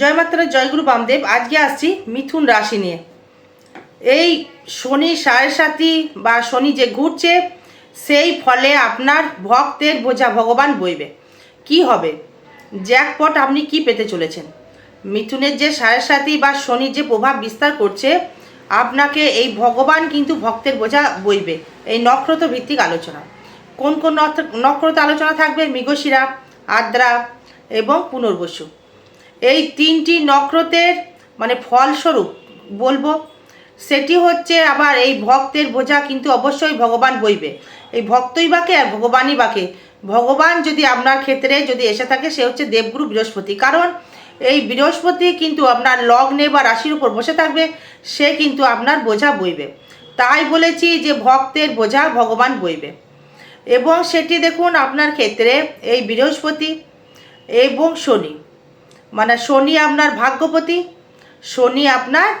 জয় মাত্রা জয়গুরু বামদেব, আজকে আসছি মিথুন রাশি নিয়ে। এই শনি সাড়ে সাতি বা শনি যে ঘুরছে, সেই ফলে আপনার ভক্তের বোঝা ভগবান বইবে। কি হবে? জ্যাকপট আপনি কি পেতে চলেছেন? মিথুনের যে সাড়ে সাতি বা শনি যে প্রভাব বিস্তার করছে, আপনাকে এই ভগবান কিন্তু ভক্তের বোঝা বইবে। এই নক্ষত্র ভিত্তিক আলোচনা। কোন কোন নক্ষত্র আলোচনা থাকবে? মৃগশিরা, আদ্রা এবং পুনর্বসু। এই তিনটি নক্ষত্রের মানে ফলস্বরূপ বলব, সেটি হচ্ছে আবার এই ভক্তের বোঝা, কিন্তু অবশ্যই ভগবান বইবে এই ভক্তই বাকে আর ভগবানই বাকে। ভগবান যদি আপনার ক্ষেত্রে যদি এসে থাকে, সে হচ্ছে দেবগুরু বৃহস্পতি। কারণ এই বৃহস্পতি কিন্তু আপনার লগ্নে বা রাশির উপর বসে থাকবে, সে কিন্তু আপনার বোঝা বইবে। তাই বলেছি যে ভক্তের বোঝা ভগবান বইবে। এবং সেটি দেখুন, আপনার ক্ষেত্রে এই বৃহস্পতি এবং শনি। মানে শনি আপনার ভাগ্যপতি, শনি আপনার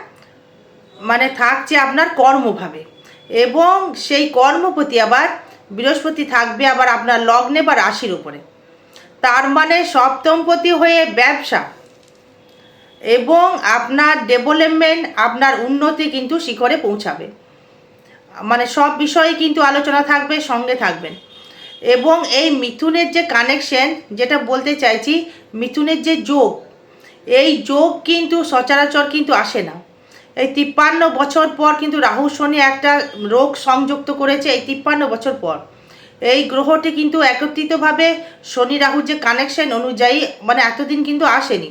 মানে থাকছে আপনার কর্মভাবে। এবং সেই কর্মপতি আবার বৃহস্পতি থাকবে আবার আপনার লগ্নে বা রাশির উপরে। তার মানে সপ্তমপতি হয়ে ব্যবসা। এবং আপনার ডেভেলপমেন্ট, আপনার উন্নতি কিন্তু শিখরে পৌঁছাবে। মানে সব বিষয়ে কিন্তু আলোচনা থাকবে, সঙ্গে থাকবেন। এবং এই মিথুনের যে কানেকশন যেটা বলতে চাইছি, মিথুনের যে যোগ এই যোগ কিন্তু সচরাচর কিন্তু আসে না। এই তিপ্পান্ন বছর পর কিন্তু রাহু শনি একটা রোগ সংযুক্ত করেছে এই তিপ্পান্ন বছর পর। এই গ্রহটি কিন্তু একত্রিতভাবে শনি রাহুর যে কানেকশন অনুযায়ী মানে এতদিন কিন্তু আসেনি।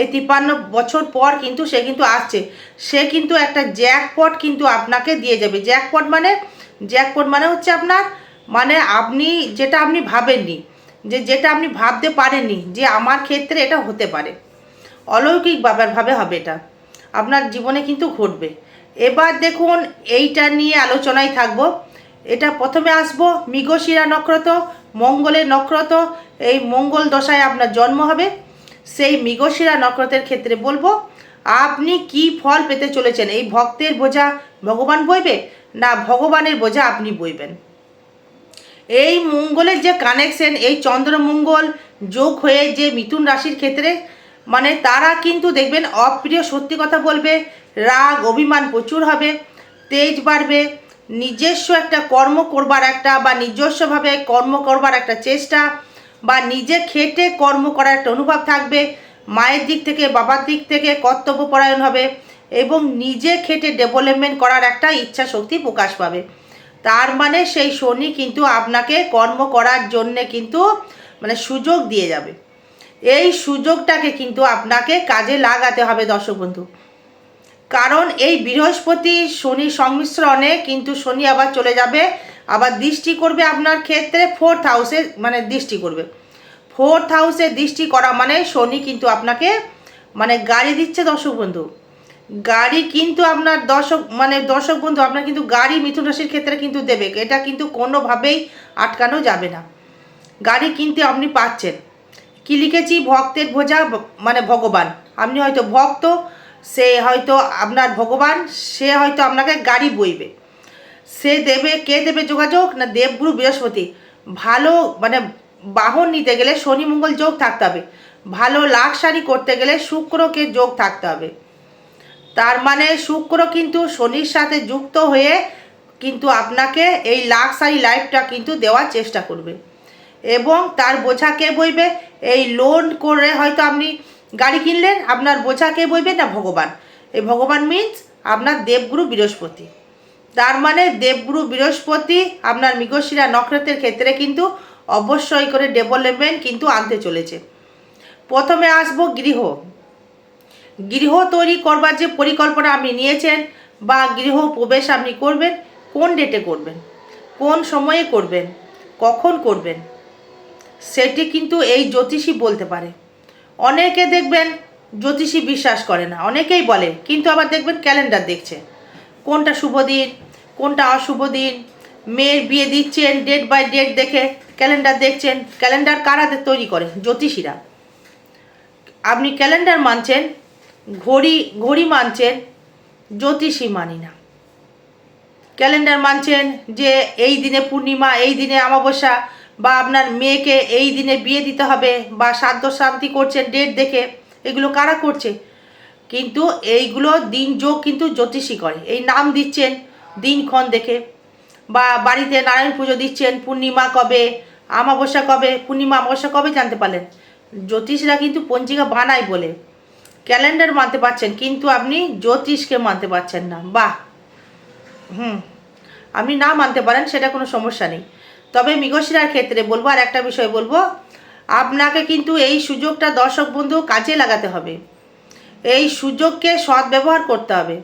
এই তিপ্পান্ন বছর পর কিন্তু সে কিন্তু আসছে। সে কিন্তু একটা জ্যাকপট কিন্তু আপনাকে দিয়ে যাবে। জ্যাকপট মানে জ্যাকপট মানে হচ্ছে আপনার মানে আপনি যেটা আপনি ভাবেননি, যে যেটা আপনি ভাবতে পারেননি যে আমার ক্ষেত্রে এটা হতে পারে। অলৌকিক ব্যাপার ভাবে হবে এটা। আপনার জীবনে কিন্তু ঘটবে। এবার দেখুন, এইটা নিয়ে আলোচনায় থাকব। এটা প্রথমে আসব, মৃগশিরা নক্ষত্র, মঙ্গলের নক্ষত্র। এই মঙ্গল দশায় আপনার জন্ম হবে। সেই মৃগশিরা নক্ষত্রের ক্ষেত্রে বলব, আপনি কি ফল পেতে চলেছেন? এই ভক্তের বোঝা ভগবান বইবে না ভগবানের বোঝা আপনি বইবেন? এই মঙ্গলের যে কানেকশন এই চন্দ্রমঙ্গল যোগ হয়ে যে মিথুন রাশির ক্ষেত্রে মানে তারা কিন্তু দেখবেন অপ্রিয় সত্যি কথা বলবে, রাগ, অভিমান প্রচুর হবে, তেজ বাড়বে, নিজস্ব একটা কর্ম করবার একটা বা নিজস্বভাবে কর্ম করবার একটা চেষ্টা বা নিজে খেটে কর্ম করার একটা অনুভব থাকবে, মায়ের দিক থেকে, বাবার দিক থেকে কর্তব্যপরায়ণ হবে এবং নিজে খেটে ডেভেলপমেন্ট করার একটা ইচ্ছা শক্তি প্রকাশ পাবে। তার মানে সেই শনি কিন্তু আপনাকে কর্ম করার জন্যে কিন্তু মানে সুযোগ দিয়ে যাবে। এই সুযোগটাকে কিন্তু আপনাকে কাজে লাগাতে হবে, দর্শক বন্ধু। কারণ এই বৃহস্পতি শনি সংমিশ্রণে কিন্তু শনি আবার চলে যাবে, আবার দৃষ্টি করবে আপনার ক্ষেত্রে ফোর্থ হাউসে মানে দৃষ্টি করবে। ফোর্থ হাউসে দৃষ্টি করা মানে শনি কিন্তু আপনাকে মানে গাড়ি দিচ্ছে, দর্শক বন্ধু। গাড়ি কিন্তু আপনার দর্শক মানে দর্শক বন্ধু, আপনার কিন্তু গাড়ি মিথুন রাশির ক্ষেত্রে কিন্তু দেবে, এটা কিন্তু কোনোভাবেই আটকানো যাবে না। গাড়ি কিনতে আপনি পাচ্ছেন। কি লিখেছি? ভক্তের ভোজা মানে ভগবান। আপনি হয়তো ভক্ত, সে হয়তো আপনার ভগবান, সে হয়তো আপনাকে গাড়ি বইবে। সে দেবে, কে দেবে যোগাযোগ? না দেবগুরু বৃহস্পতি। ভালো মানে বাহন নিতে গেলে শনি মঙ্গল যোগ থাকতে হবে। ভালো লাক্সারি করতে গেলে শুক্রকে যোগ থাকতে হবে। তার মানে শুক্র কিন্তু শনির সাথে যুক্ত হয়ে কিন্তু আপনাকে এই লাক্সারি লাইফটা কিন্তু দেওয়ার চেষ্টা করবে। এবং তার বোঝা কে বইবে? এই লোন করে হয়তো আপনি গাড়ি কিনলেন, আপনার বোঝা কে বইবে? না, ভগবান। এই ভগবান মিন্স আপনার দেবগুরু বৃহস্পতি। তার মানে দেবগুরু বৃহস্পতি আপনার মৃগশিরা নক্ষত্রের ক্ষেত্রে কিন্তু অবশ্যই করে ডেভেলপমেন্ট কিন্তু আনতে চলেছে। প্রথমে আসব গৃহ। গৃহ তৈরি করবার যে পরিকল্পনা আপনি নিয়েছেন বা গৃহ প্রবেশ আপনি করবেন, কোন ডেটে করবেন? কোন সময়ে করবেন? কখন করবেন? সেটি কিন্তু এই জ্যোতিষী বলতে পারে। অনেকে দেখবেন জ্যোতিষী বিশ্বাস করে না, অনেকেই বলে, কিন্তু আবার দেখবেন ক্যালেন্ডার দেখছে। কোনটা শুভ দিন, কোনটা অশুভ দিন, মেয়ের বিয়ে দিচ্ছেন ডেট বাই ডেট দেখে ক্যালেন্ডার দেখছেন, ক্যালেন্ডার কারা তৈরি করে জ্যোতিষীরা। আপনি ক্যালেন্ডার মানছেন, ঘড়ি ঘড়ি মানছেন, জ্যোতিষী মানি না। ক্যালেন্ডার মানছেন যে এই দিনে পূর্ণিমা, এই দিনে অমাবস্যা বা আপনার মেয়েকে এই দিনে বিয়ে দিতে হবে বা সাধ্য শান্তি করছেন ডেট দেখে, এগুলো কারা করছে? কিন্তু এইগুলো দিন যোগ কিন্তু জ্যোতিষী করে। এই নাম দিচ্ছেন দিনক্ষণ দেখে। বা বাড়িতে নারায়ণ পুজো দিচ্ছেন, পূর্ণিমা কবে আমাবস্যা কবে, পূর্ণিমা, অমাবস্যা কবে জানতে পারলেন? জ্যোতিষরা কিন্তু পঞ্জিকা বানায় বলে। ক্যালেন্ডার মানতে পারছেন, কিন্তু আপনি জ্যোতিষকে মানতে পারছেন না। বাহ! হুম, আপনি না মানতে পারেন, সেটা কোনো সমস্যা নেই। তবে মৃগশিরার ক্ষেত্রে বলব আর একটা বিষয় বলব, আপনাকে কিন্তু এই সুযোগটা দর্শক বন্ধু কাজে লাগাতে হবে। এই সুযোগকে সদ্ব্যবহার করতে হবে।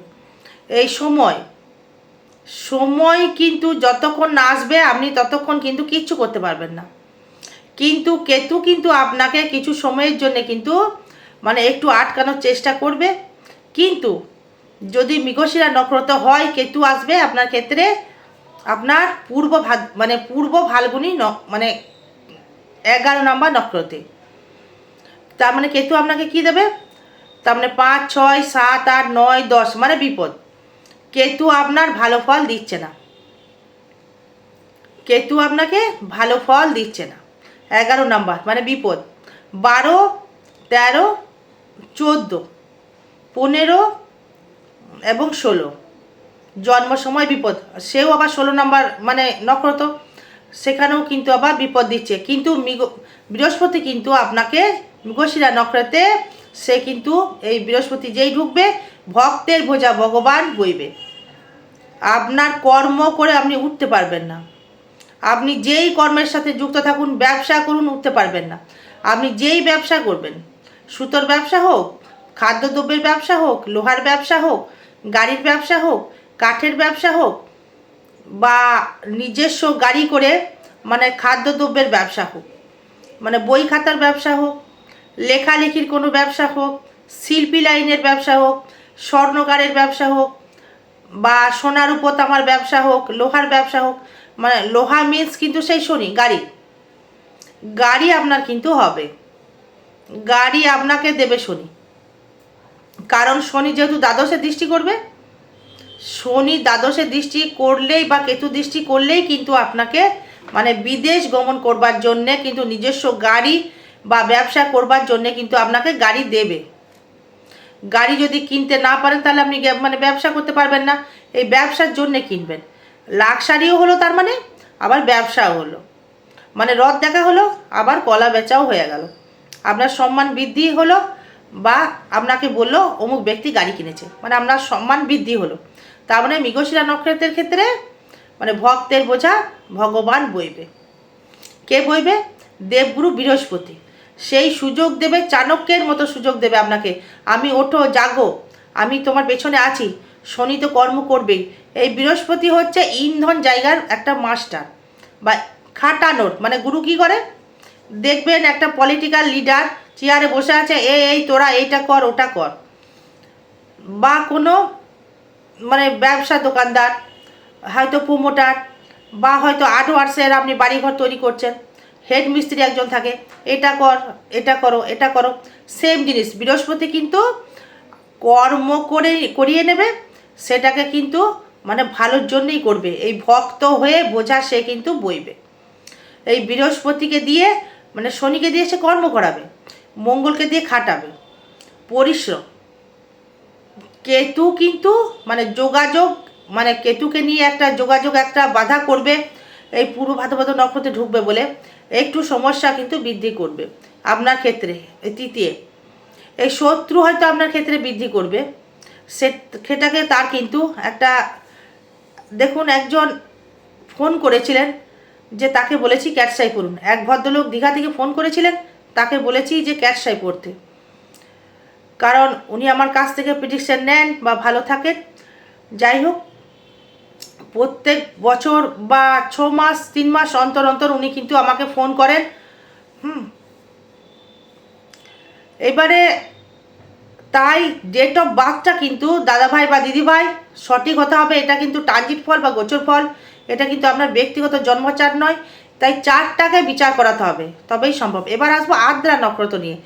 এই সময় সময় কিন্তু যতক্ষণ না আসবে, আপনি ততক্ষণ কিন্তু কিচ্ছু করতে পারবেন না। কিন্তু কেতু কিন্তু আপনাকে কিছু সময়ের জন্য কিন্তু মানে একটু আটকানোর চেষ্টা করবে। কিন্তু যদি মৃগশিরা নক্ষত্র হয়, কেতু আসবে আপনার ক্ষেত্রে আপনার পূর্ব ভাগ মানে পূর্ব ফাল্গুনি ন মানে এগারো নম্বর নক্ষত্রে। তার মানে কেতু আপনাকে কি দেবে? তার মানে পাঁচ, ছয়, সাত, আট, নয়, দশ মানে বিপদ। কেতু আপনার ভালো ফল দিচ্ছে না। কেতু আপনাকে ভালো ফল দিচ্ছে না। এগারো নাম্বার মানে বিপদ। বারো, তেরো, চোদ্দ, পনেরো এবং ষোলো। জন্ম সময় বিপদ। সেও আবার ষোলো নম্বর মানে নক্ষত্র। সেখানেও কিন্তু আবার বিপদ দিচ্ছে। কিন্তু বৃহস্পতি কিন্তু আপনাকে মৃগশিরা নক্ষত্রে, সে কিন্তু এই বৃহস্পতি যেই ঢুকবে, ভক্তের ভোজা ভগবান বইবে। আপনার কর্ম করে আপনি উঠতে পারবেন না। আপনি যেই কর্মের সাথে যুক্ত থাকুন, ব্যবসা করুন, উঠতে পারবেন না। আপনি যেই ব্যবসা করবেন, সুতোর ব্যবসা হোক, খাদ্যদ্রব্যের ব্যবসা হোক, লোহার ব্যবসা হোক, গাড়ির ব্যবসা হোক কাঠের ব্যবসা হোক বা নিজস্ব গাড়ি করে মানে খাদ্যদ্রব্যের ব্যবসা হোক মানে বই খাতার ব্যবসা হোক, লেখালেখির কোনো ব্যবসা হোক, শিল্পী লাইনের ব্যবসা হোক, স্বর্ণকারের ব্যবসা হোক বা সোনার উপর তামার ব্যবসা হোক, লোহার ব্যবসা হোক মানে লোহা মিন্স কিন্তু সেই শনি, গাড়ি। গাড়ি আপনার কিন্তু হবে। গাড়ি আপনাকে দেবে শনি। কারণ শনি যেহেতু দ্বাদশে দৃষ্টি করবে শনি দ্বাদশে দৃষ্টি করলেই বা কেতু দৃষ্টি করলেই কিন্তু আপনাকে মানে বিদেশ গমন করবার জন্যে কিন্তু নিজস্ব গাড়ি বা ব্যবসা করবার জন্যে কিন্তু আপনাকে গাড়ি দেবে। গাড়ি যদি কিনতে না পারেন তাহলে আপনি মানে ব্যবসা করতে পারবেন না। এই ব্যবসার জন্যে কিনবেন। লাক্সারিও হলো তার মানে আবার ব্যবসাও হলো। মানে রথ দেখা হলো, আবার কলা বেচাও হয়ে গেল। আপনার সম্মান বৃদ্ধি হলো বা আপনাকে বলল, অমুক ব্যক্তি গাড়ি কিনেছে। মানে আপনার সম্মান বৃদ্ধি হলো। তার মানে মৃগশিরা নক্ষত্রের ক্ষেত্রে মানে ভক্তের বোঝা ভগবান বইবে। কে বইবে? দেবগুরু বৃহস্পতি। সেই সুযোগ দেবে, চাণক্যের মতো সুযোগ দেবে আপনাকে। আমি ওঠো, জাগো। আমি তোমার পেছনে আছি। শনি তো কর্ম করবেই। এই বৃহস্পতি হচ্ছে ইন্ধন জায়গার একটা মাস্টার বা খাটানোর। মানে গুরু কি করে? দেখবেন একটা পলিটিক্যাল লিডার চেয়ারে বসে আছে, এ, এই তোরা, এইটা কর, ওটা কর। বা কোনো মানে ব্যবসা দোকানদার, হয়তো প্রোমোটার বা হয়তো আর্ট আপনি বাড়িঘর তৈরি করছেন হেড মিস্ত্রি একজন থাকে, এটা কর, এটা করো এটা করো সেম জিনিস। বৃহস্পতি কিন্তু কর্ম করে, করিয়ে নেবে, সেটাকে কিন্তু মানে ভালোর জন্যই করবে। এই ভক্ত হয়ে বোঝা সে কিন্তু বইবে। এই বৃহস্পতিকে দিয়ে মানে শনিকে দিয়ে সে কর্ম করাবে, মঙ্গলকে দিয়ে খাটাবে, পরিশ্রম। কেতু কিন্তু মানে যোগাযোগ মানে কেতুকে নিয়ে একটা যোগাযোগ, একটা বাধা করবে, এই পূর্ব ভাদ্রপদ নক্ষত্রে ঢুকবে বলে। একটু সমস্যা কিন্তু বৃদ্ধি করবে আপনার ক্ষেত্রে তৃতীয়। এই শত্রু হয়তো আপনার ক্ষেত্রে বৃদ্ধি করবে। সে, সেটাকে তার কিন্তু একটা, দেখুন একজন ফোন করেছিলেন যে তাকে বলেছি ক্যাটসাই পড়ুন এক ভদ্রলোক দীঘা থেকে ফোন করেছিলেন, তাকে বলেছি যে ক্যাটসাই পড়তে কারণ উনি আমার কাছ থেকে প্রিডিকশন নেন বা ভালো থাকেন। যাই হোক প্রত্যেক বছর বা ছ মাস, তিন মাস অন্তর অন্তর উনি কিন্তু আমাকে ফোন করেন। হুম। এবারে তাই ডেট অফ বার্থটা কিন্তু দাদাভাই বা দিদিভাই, সঠিক হতে হবে, এটা কিন্তু ট্রানজিট ফল বা গোচর ফল, এটা কিন্তু আপনার ব্যক্তিগত জন্মচার নয়, তাই চারটাকে বিচার করাতে হবে, তবেই সম্ভব। এবার আসব আদ্রা নক্ষত্র নিয়ে।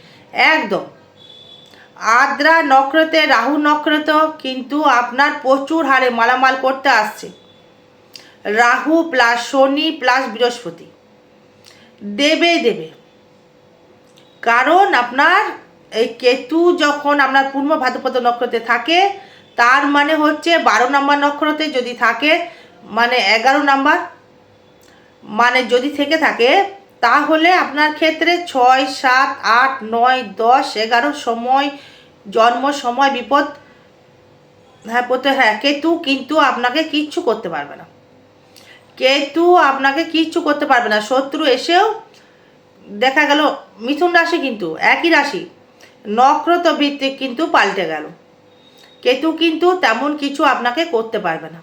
একদম। আদ্রা নক্ষত্রে, রাহু নক্ষত্র কিন্তু আপনার প্রচুর হারে মালামাল করতে আসছে। রাহু প্লাস শনি প্লাস বৃহস্পতি। দেবে দেবে। কারণ আপনার এই কেতু যখন আপনার পূর্ব ভাদ্রপদ নক্ষত্রে থাকে, তার মানে হচ্ছে বারো নম্বর নক্ষত্রে যদি থাকে মানে এগারো নাম্বার মানে যদি থেকে থাকে তাহলে আপনার ক্ষেত্রে ছয়, সাত, আট, নয়, দশ, এগারো সময়, জন্ম সময়, বিপদ হ্যাঁ পড়তে হ্যাঁ কেতু কিন্তু আপনাকে কিচ্ছু করতে পারবে না। কেতু আপনাকে কিচ্ছু করতে পারবে না। শত্রু এসেও দেখা গেল, মিথুন রাশি কিন্তু একই রাশি নক্রত ভিত্তিক কিন্তু পাল্টে গেল। কেতু কিন্তু তেমন কিছু আপনাকে করতে পারবে না।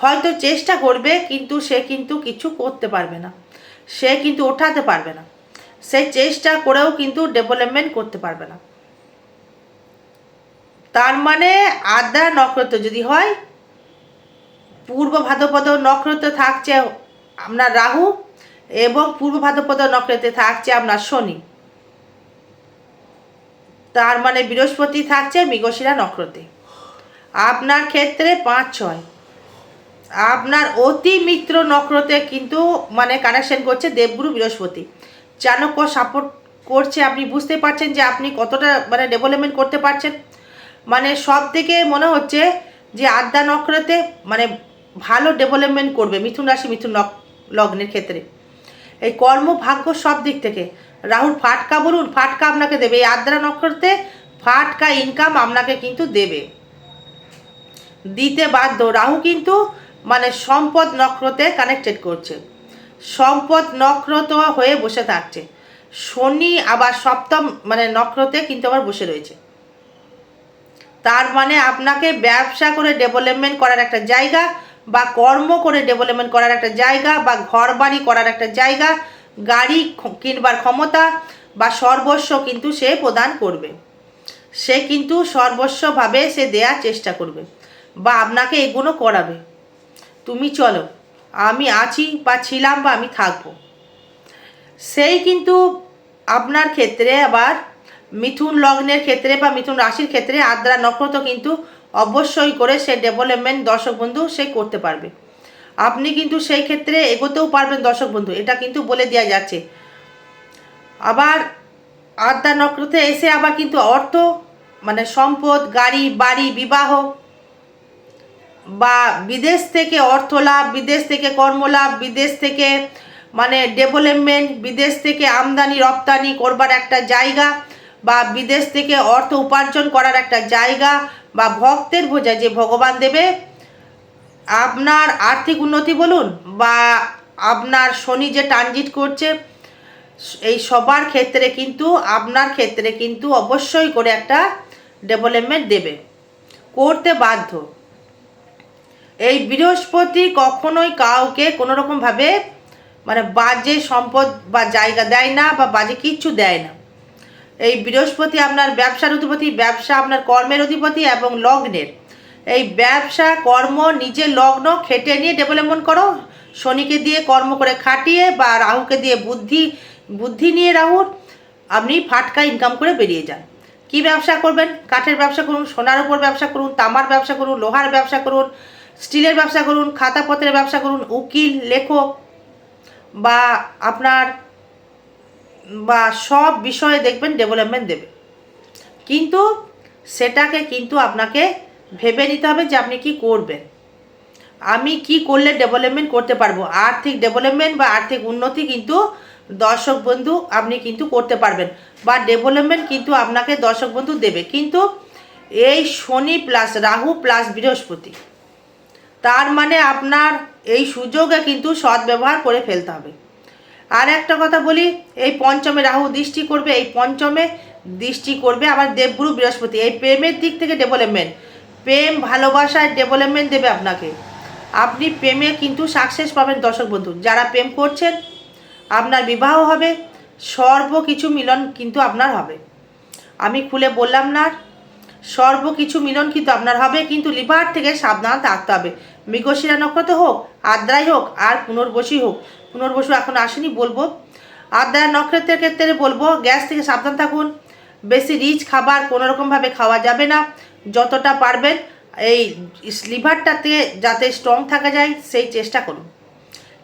হয়তো চেষ্টা করবে, কিন্তু সে কিন্তু কিছু করতে পারবে না। সে কিন্তু ওঠাতে পারবে না। সে চেষ্টা করেও কিন্তু ডেভেলপমেন্ট করতে পারবে না। তার মানে আদ্রা নক্ষত্র যদি হয়, পূর্ব ভাদ্রপদ নক্ষত্র থাকছে আপনার রাহু এবং পূর্ব ভাদ্রপদ নক্ষত্রে থাকছে আপনার শনি। তার মানে বৃহস্পতি থাকছে মৃগশিরা নক্ষত্রে। আপনার ক্ষেত্রে পাঁচ, ছয়। আপনার অতি মিত্র নক্ষত্রে কিন্তু মানে কানেকশন করছে দেবগুরু বৃহস্পতি। চাণক্য সাপোর্ট করছে, আপনি বুঝতে পারছেন যে আপনি কতটা মানে ডেভেলপমেন্ট করতে পারছেন। মানে সব থেকে মনে হচ্ছে যে আদ্যা নক্ষত্রে মানে ভালো ডেভেলপমেন্ট করবে মিথুন রাশি, মিথুন লগ্নের ক্ষেত্রে। এই কর্ম ভাগ্য সব দিক থেকে। রাহুল ফাটকা বলুন, ফাটকা আপনাকে দেবে। এই আদ্রা নক্ষত্রে ফাটকা ইনকাম আপনাকে কিন্তু দেবে। দিতে বাধ্য। রাহু কিন্তু মানে সম্পদ নক্ষত্রে কানেক্টেড করছে। সম্পদ নক্ষত্র হয়ে বসে থাকছে। শনি আবার সপ্তম মানে নক্ষত্রে কিন্তু আবার বসে রয়েছে। তার মানে আপনাকে ব্যবসা করে ডেভেলপমেন্ট করার একটা জায়গা বা কর্ম করে ডেভেলপমেন্ট করার একটা জায়গা বা ঘর বাড়ি করার একটা জায়গা, গাড়ি কিনবার ক্ষমতা বা সর্বস্ব কিন্তু সে প্রদান করবে। সে কিন্তু সর্বস্বভাবে সে দেওয়ার চেষ্টা করবে বা আপনাকে এগুলো করাবে। তুমি চলো, আমি আছি বা ছিলাম বা আমি থাকব। সেই কিন্তু আপনার ক্ষেত্রে আবার মিথুন লগ্নের ক্ষেত্রে বা মিথুন রাশির ক্ষেত্রে আদ্রা নক্ষত্র কিন্তু অবশ্যই করে সে ডেভেলপমেন্ট দর্শক বন্ধু সে করতে পারবে। আপনি কিন্তু সেই ক্ষেত্রে এগোতেও পারবেন দর্শক বন্ধু, এটা কিন্তু বলে দেওয়া যাচ্ছে। আবার আদ্রা নক্ষত্রে এসে আবার কিন্তু অর্থ মানে সম্পদ, গাড়ি, বাড়ি, বিবাহ বা বিদেশ থেকে অর্থ লাভ বিদেশ থেকে কর্মলাভ, বিদেশ থেকে মানে ডেভেলপমেন্ট বিদেশ থেকে আমদানি, রপ্তানি করবার একটা জায়গা বা বিদেশ থেকে অর্থ উপার্জন করার একটা জায়গা বা ভক্তের বোঝা যে ভগবান দেবে, আপনার আর্থিক উন্নতি বলুন বা আপনার শনি যে ট্রানজিট করছে, এই সবার ক্ষেত্রে কিন্তু, আপনার ক্ষেত্রে কিন্তু অবশ্যই করে একটা ডেভেলপমেন্ট দেবে। করতে বাধ্য। এই বৃহস্পতি কখনোই কাউকে কোনো রকমভাবে মানে বাজে সম্পদ বা জায়গা দেয় না বা বাজে কিচ্ছু দেয় না। এই বৃহস্পতি আপনার ব্যবসার অধিপতি, ব্যবসা আপনার কর্মের অধিপতি এবং লগ্নের। এই ব্যবসা, কর্ম নিজের লগ্ন খেটে নিয়ে ডেভেলপমেন্ট করো। শনিকে দিয়ে কর্ম করে খাটিয়ে বা রাহুকে দিয়ে বুদ্ধি বুদ্ধি নিয়ে রাহুর আপনি ফাটকা ইনকাম করে বেরিয়ে যান। কি ব্যবসা করবেন? কাঠের ব্যবসা করুন, সোনার উপর ব্যবসা করুন, তামার ব্যবসা করুন, লোহার ব্যবসা করুন স্টিলের ব্যবসা করুন, খাতাপত্রের ব্যবসা করুন, উকিল, লেখক, বা আপনার, বা সব বিষয়ে দেখবেন ডেভেলপমেন্ট দেবে। কিন্তু সেটাকে কিন্তু আপনাকে ভেবে নিতে হবে যে আপনি কি করবেন। আমি কি করলে ডেভেলপমেন্ট করতে পারব? আর্থিক ডেভেলপমেন্ট বা আর্থিক উন্নতি কিন্তু দর্শক বন্ধু আপনি কিন্তু করতে পারবেন, বা ডেভেলপমেন্ট কিন্তু আপনাকে দর্শক বন্ধু দেবে। কিন্তু এই শনি প্লাস রাহু প্লাস বৃহস্পতি তার মানে আপনার এই সুযোগে কিন্তু সদ্ব্যবহার করে ফেলতে হবে। আর একটা কথা বলি, এই পঞ্চমে রাহু দৃষ্টি করবে, এই পঞ্চমে দৃষ্টি করবে আবার দেবগুরু বৃহস্পতি। এই প্রেমের দিক থেকে ডেভেলপমেন্ট প্রেম ভালোবাসায় ডেভেলপমেন্ট দেবে আপনাকে। আপনি প্রেমে কিন্তু সাকসেস পাবেন দর্শক বন্ধু। যারা প্রেম করছেন, আপনার বিবাহ হবে সর্ব কিছু মিলন কিন্তু আপনার হবে। আমি খুলে বললাম না সর্ব কিছু মিলন কিন্তু আপনার হবে, কিন্তু লিভার থেকে সাবধান থাকতে হবে। মৃগশিরা নক্ষত্র হোক, আদ্রাই হোক, আর পুনর্বসী হোক। পুনর্বসু এখন আসেনি, বলব। আদ্রা নক্ষত্রের ক্ষেত্রে বলব, গ্যাস থেকে সাবধান থাকুন। বেশি রিচ খাবার কোনো রকমভাবে খাওয়া যাবে না। যতটা পারবেন এই লিভারটাতে যাতে স্ট্রং থাকা যায়, সেই চেষ্টা করুন।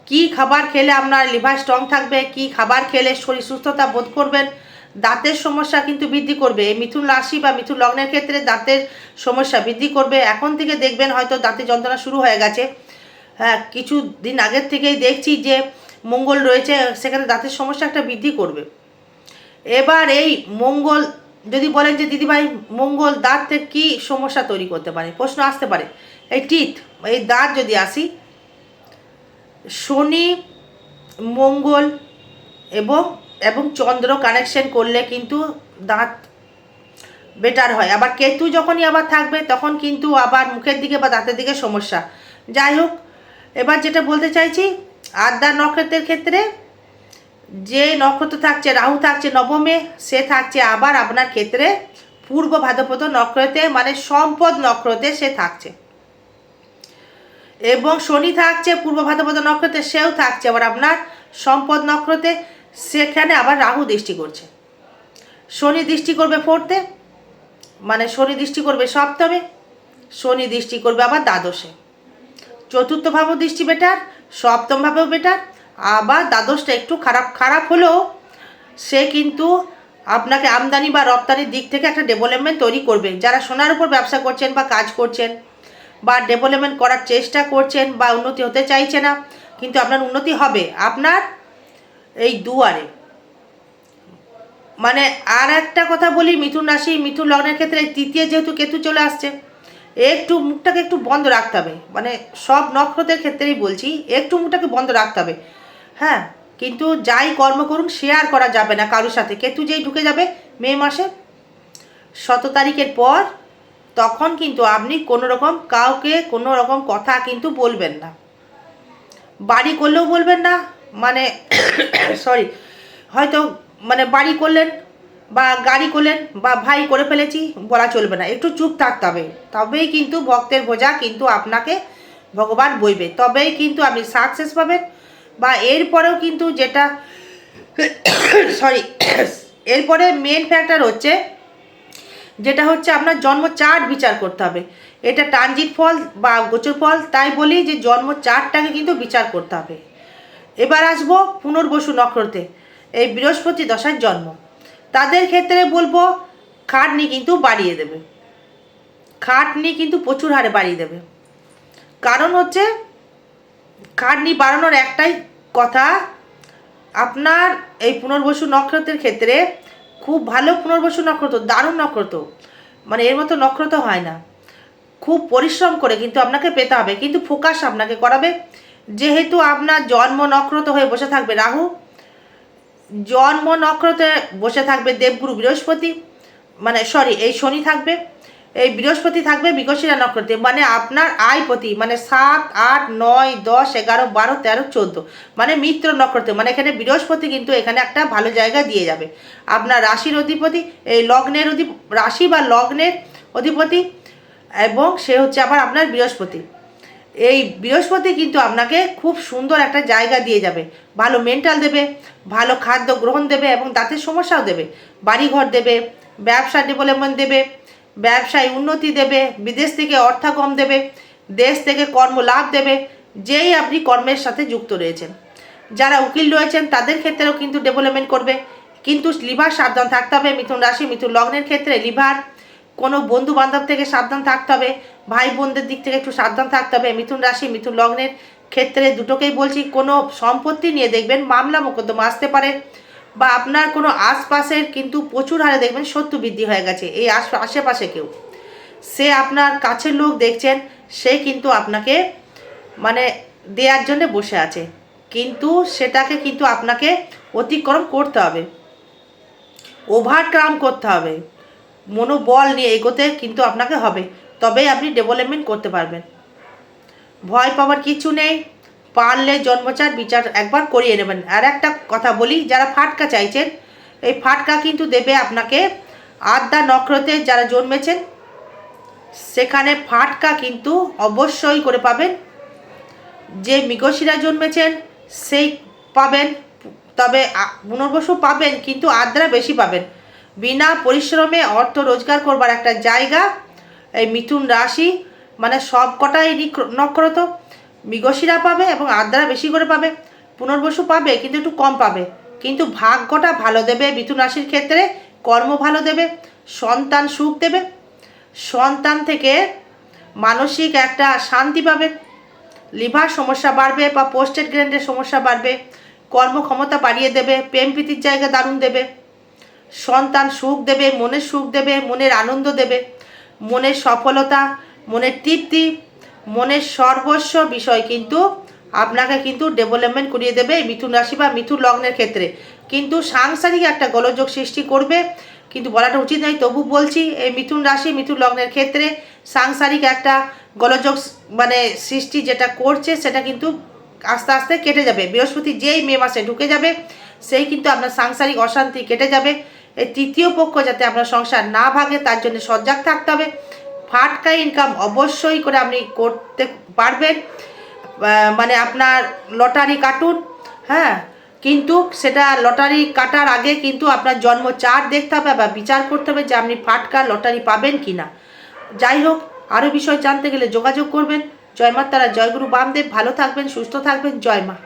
কি খাবার খেলে আপনার লিভার স্ট্রং থাকবে, কি খাবার খেলে শরীর সুস্থতা বোধ করবেন দাঁতের সমস্যা কিন্তু বৃদ্ধি করবে। মিথুন রাশি বা মিথুন লগ্নের ক্ষেত্রে দাঁতের সমস্যা বৃদ্ধি করবে। এখন থেকে দেখবেন হয়তো দাঁতে যন্ত্রণা শুরু হয়ে গেছে। হ্যাঁ কিছু দিন আগের থেকেই দেখছি যে মঙ্গল রয়েছে, সেখানে দাঁতের সমস্যা একটা বৃদ্ধি করবে। এবার এই মঙ্গল, যদি বলেন যে, দিদিভাই, মঙ্গল দাঁতে কি সমস্যা তৈরি করতে পারে? প্রশ্ন আসতে পারে। এই টিথ, এই দাঁত যদি আসি, শনি, মঙ্গল এবং এবং চন্দ্র কানেকশন করলে কিন্তু দাঁত বেটার হয়। আবার কেতু যখনই আবার থাকবে, তখন কিন্তু আবার মুখের দিকে বা দাঁতের দিকে সমস্যা। যাই হোক, এবার যেটা বলতে চাইছি, আদ্যা নক্ষত্রের ক্ষেত্রে যে নক্ষত্র থাকছে, রাহু থাকছে নবমে, সে থাকছে আবার আপনার ক্ষেত্রে পূর্ব ভাদ্রপদ নক্ষত্রে মানে সম্পদ নক্ষত্রে সে থাকছে। এবং শনি থাকছে পূর্ব ভাদ্রপদ নক্ষত্রে, সেও থাকছে। আবার আপনার সম্পদ নক্ষত্রে সেখানে আবার রাহু দৃষ্টি করছে। শনি দৃষ্টি করবে ফোর্থে মানে শনি দৃষ্টি করবে সপ্তমে, শনি দৃষ্টি করবে আবার দ্বাদশে। চতুর্থ ভাবেও দৃষ্টি বেটার সপ্তম ভাবেও বেটার, আবার দ্বাদশটা একটু খারাপ খারাপ হলেও সে কিন্তু আপনাকে আমদানি বা রপ্তানির দিক থেকে একটা ডেভেলপমেন্ট তৈরি করবে। যারা সোনার উপর ব্যবসা করছেন বা কাজ করছেন বা ডেভেলপমেন্ট করার চেষ্টা করছেন বা উন্নতি হতে চাইছে না, কিন্তু আপনার উন্নতি হবে। আপনার এই দুয়ারে। মানে আর একটা কথা বলি, মিথুন রাশি, মিথুন লগ্নের ক্ষেত্রে তৃতীয় যেহেতু কেতু চলে আসছে, একটু মুখটাকে একটু বন্ধ রাখতে হবে। মানে সব নক্ষত্রের ক্ষেত্রেই বলছি, একটু মুখটাকে বন্ধ রাখতে হবে। হ্যাঁ কিন্তু যাই কর্ম করুন শেয়ার করা যাবে না কারোর সাথে। কেতু যেই ঢুকে যাবে মে মাসে, শত তারিখের পর, তখন কিন্তু আপনি কোনো রকম কাউকে কোনো রকম কথা কিন্তু বলবেন না। বাড়ি করলেও বলবেন না মানে সরি হয়তো মানে বাড়ি করলেন বা গাড়ি করলেন বা ভাই করে ফেলেছি, বলা চলবে না। একটু চুপ থাকতে হবে। তবেই কিন্তু ভক্তের বোঝা কিন্তু আপনাকে ভগবান বইবে। তবেই কিন্তু আপনি সাকসেস পাবেন বা এরপরেও কিন্তু যেটা সরি এরপরে মেন ফ্যাক্টর হচ্ছে, যেটা হচ্ছে আপনার জন্ম চার্ট বিচার করতে হবে। এটা ট্রানজিট ফল বা গোচর ফল, তাই বলি যে জন্ম চার্টটাকে কিন্তু বিচার করতে হবে। এবার আসব পুনর্বসু নক্ষত্রে। এই বৃহস্পতি দশার জন্ম। তাদের ক্ষেত্রে বলব, খাটনি কিন্তু বাড়িয়ে দেবে। খাটনি কিন্তু প্রচুর হারে বাড়িয়ে দেবে। কারণ হচ্ছে, খাটনি বাড়ানোর একটাই কথা, আপনার এই পুনর্বসু নক্ষত্রের ক্ষেত্রে খুব ভালো পুনর্বসু নক্ষত্র, দারুণ নক্ষত্র। মানে এর মতো নক্ষত্র হয় না। খুব পরিশ্রম করে কিন্তু আপনাকে পেতে হবে, কিন্তু ফোকাস আপনাকে করাবে। যেহেতু আপনার জন্ম নক্ষত্র হয়ে বসে থাকবে রাহু, জন্ম নক্ষত্রে বসে থাকবে দেবগুরু বৃহস্পতি মানে সরি এই শনি থাকবে, এই বৃহস্পতি থাকবে বিকশিরা নক্ষত্রে মানে আপনার আয়পতি মানে সাত, আট, নয়, দশ, এগারো, বারো, তেরো, চোদ্দ মানে মিত্র নক্ষত্রে মানে এখানে বৃহস্পতি কিন্তু এখানে একটা ভালো জায়গা দিয়ে যাবে। আপনার রাশির অধিপতি, এই লগ্নের অধি রাশি বা লগ্নের অধিপতি, এবং সে হচ্ছে আবার আপনার বৃহস্পতি। এই বৃহস্পতি কিন্তু আপনাকে খুব সুন্দর একটা জায়গা দিয়ে যাবে। ভালো মেন্টাল দেবে, ভালো খাদ্য গ্রহণ দেবে এবং দাঁতের সমস্যাও দেবে। বাড়িঘর দেবে, ব্যবসা ডেভেলপমেন্ট দেবে, ব্যবসায় উন্নতি দেবে, বিদেশ থেকে অর্থাগম দেবে, দেশ থেকে কর্ম লাভ দেবে, যেই আপনি কর্মের সাথে যুক্ত রয়েছেন। যারা উকিল রয়েছেন, তাদের ক্ষেত্রেও কিন্তু ডেভেলপমেন্ট করবে। কিন্তু লিভার সাবধান থাকতে হবে। মিথুন রাশি, মিথুন লগ্নের ক্ষেত্রে লিভার কোনো বন্ধু বান্ধব থেকে সাবধান থাকতে হবে, ভাই বোনদের দিক থেকে একটু সাবধান থাকতে হবে। মিথুন রাশি, মিথুন লগ্নের ক্ষেত্রে দুটোকেই বলছি, কোনো সম্পত্তি নিয়ে দেখবেন, মামলা মোকদ্দমা আসতে পারে বা আপনার কোনো আশপাশের কিন্তু প্রচুর হারে দেখবেন শত্রু বৃদ্ধি হয়ে গেছে, এই আশ, আশেপাশে কেউ। সে আপনার কাছের লোক দেখছেন, সে কিন্তু আপনাকে মানে দেওয়ার জন্য বসে আছে। কিন্তু সেটাকে কিন্তু আপনাকে অতিক্রম করতে হবে ওভারক্রাম করতে হবে। মনোবল নিয়ে এগোতে কিন্তু আপনাকে হবে। তবেই আপনি ডেভেলপমেন্ট করতে পারবেন। ভয় পাওয়ার কিছু নেই। পারলে জন্মচার বিচার একবার করিয়ে নেবেন। আর একটা কথা বলি, যারা ফাটকা চাইছেন, এই ফাটকা কিন্তু দেবে আপনাকে আদ্যা নক্ষত্রে যারা জন্মেছেন, সেখানে ফাটকা কিন্তু অবশ্যই করে পাবেন। যে মৃগশিরা জন্মেছেন, সেই পাবেন। তবে পুনর্বসু পাবেন, কিন্তু আদ্রা বেশি পাবেন। বিনা পরিশ্রমে অর্থ রোজগার করবার একটা জায়গা। এই মিথুন রাশি মানে সব কটাই নক্ষরত, মৃগশিরা পাবে এবং আদ্রা বেশি করে পাবে। পুনর্বসু পাবে, কিন্তু একটু কম পাবে। কিন্তু ভাগ্যটা ভালো দেবে মিথুন রাশির ক্ষেত্রে, কর্ম ভালো দেবে, সন্তান সুখ দেবে। সন্তান থেকে মানসিক একটা শান্তি পাবে। লিভার সমস্যা বাড়বে বা পোস্টেড গ্র্যান্ডের সমস্যা বাড়বে। কর্মক্ষমতা বাড়িয়ে দেবে, প্রেম প্রীতির জায়গা দারুণ দেবে। সন্তান সুখ দেবে মনের সুখ দেবে, মনের আনন্দ দেবে, মনের সফলতা, মনের তৃপ্তি, মনের সর্বস্ব বিষয় কিন্তু আপনাকে কিন্তু ডেভেলপমেন্ট করিয়ে দেবে মিথুন রাশি বা মিথুন লগ্নের ক্ষেত্রে। কিন্তু সাংসারিক একটা গোলযোগ সৃষ্টি করবে, কিন্তু বলাটা উচিত নয়, তবু বলছি এই মিথুন রাশি, মিথুন লগ্নের ক্ষেত্রে সাংসারিক একটা গোলযোগ মানে সৃষ্টি যেটা করছে সেটা কিন্তু আস্তে আস্তে কেটে যাবে। বৃহস্পতি যেই মে মাসে ঢুকে যাবে, সেই কিন্তু আপনার সাংসারিক অশান্তি কেটে যাবে। এই তৃতীয় পক্ষ যাতে আপনার সংসার না ভাঙে, তার জন্য সজাগ থাকতে হবে। ফাটকা ইনকাম অবশ্যই করে আপনি করতে পারবেন। মানে আপনার লটারি কাটুন হ্যাঁ? কিন্তু সেটা লটারি কাটার আগে কিন্তু আপনার জন্ম চার দেখতে হবে বা বিচার করতে হবে যে আপনি ফাটকা লটারি পাবেন কি না যাই হোক আরও বিষয় জানতে গেলে যোগাযোগ করবেন। জয় তারা জয়গুরু বামদেব, ভালো থাকবেন, সুস্থ থাকবেন। জয় মা।